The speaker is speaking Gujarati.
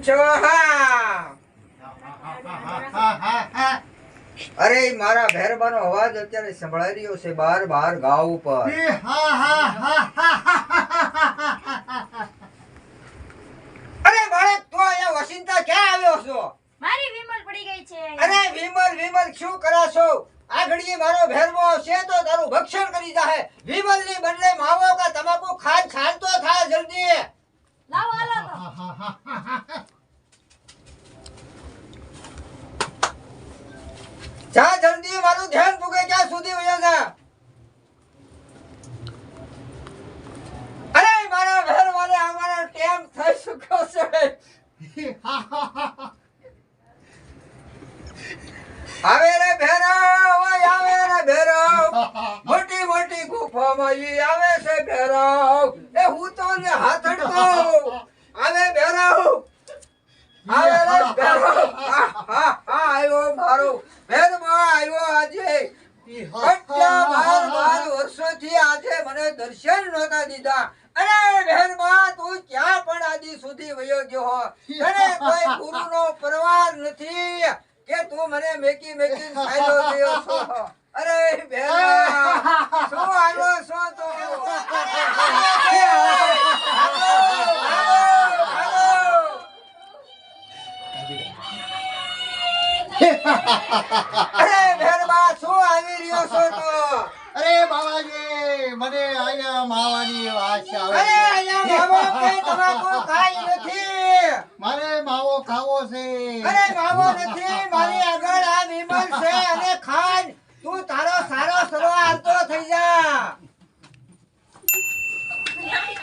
છો અરે મારા ભેરબાનો અવાજ અત્યારે સંભળાઈ રહ્યો છે બાર બાર ગાવ ઉપર અરે બાળક તો અહીંયા વસિંતા ક્યાં આવ્યો છો મારી વિમલ પડી ગઈ છે અરે વિમલ વિમલ શું કરાશો આ ઘડીએ મારો ભેરવો આવશે તો તારું ભક્ષણ કરી જાહે વિમલની બદલે માવો કા તમાકુ ખાન છાલતો થાય જલ્દી લાવો હાલો છે આવે રે ભેરો, ઓય આવે રે ભેરો. મોટી મોટી ગુફામાં ઈ આવે છે ભેરો. એ હું તો ને હાથડતો આવે ભેરો. આવે રે ભેરો. હા હા હા, આવ્યો મારો. ભેરમાં આવ્યો આજે. કેટલા બાર બાર વર્ષોથી આજે મને દર્શન નહોતા દીધા. અરે ભેરમાં ગયો તને કોઈ ગુરુનો પરવાર નથી કે તું મને મેકી મેકી ખાયલો ગયો છો. અરે ભેરા શું આવ્યો છો તું? અરે ભેરબા શું આવી રહ્યો છો તું અરે બાબાજી મને અહીંયા માવાની વાસ આવે અરે માવો કે તમાકુ ખાઈ નથી. મારે માવો ખાવો છે. અરે માવો નથી મારી આગળ આ